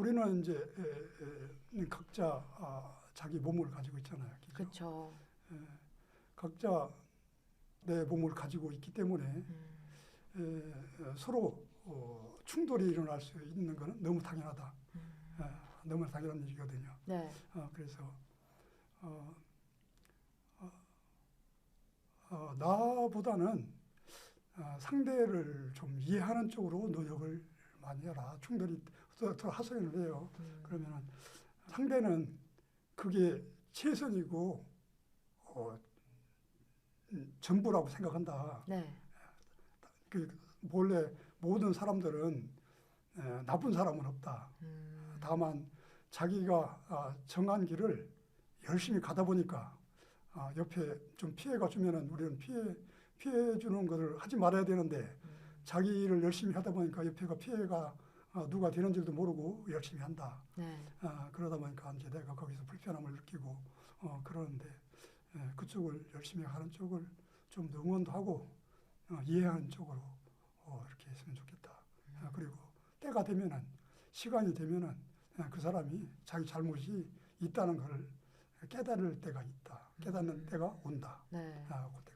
우리는 이제 에, 에, 각자 아, 자기 몸을 가지고 있잖아요. 그렇죠. 각자 내 몸을 가지고 있기 때문에 음. 에, 에, 서로 어, 충돌이 일어날 수 있는 것은 너무 당연하다. 에, 너무 당연한 일이거든요. 네. 어, 그래서 어, 어, 어, 나보다는 어, 상대를 좀 이해하는 쪽으로 노력을 많이 해라. 충돌이 더, 더 하소연을 해요. 음. 그러면은 상대는 그게 최선이고 어, 음, 전부라고 생각한다. 네. 그 본래 모든 사람들은 에, 나쁜 사람은 없다. 음. 다만 자기가 아, 정한 길을 열심히 가다 보니까 아, 옆에 좀 피해가 주면은 우리는 피해 피해 주는 것을 하지 말아야 되는데 자기 일을 열심히 하다 보니까 옆에가 피해가 아, 누가 되는 줄도 모르고 열심히 한다. 네. 아, 그러다 보니까 이제 내가 거기서 불편함을 느끼고 어, 그러는데 예, 그쪽을 열심히 하는 쪽을 좀더 응원도 하고 어, 이해하는 쪽으로 어, 이렇게 했으면 좋겠다. 아, 그리고 때가 되면은 시간이 되면은 예, 그 사람이 자기 잘못이 있다는 걸 깨달을 때가 있다. 깨닫는 때가 온다. 네. 아. 네.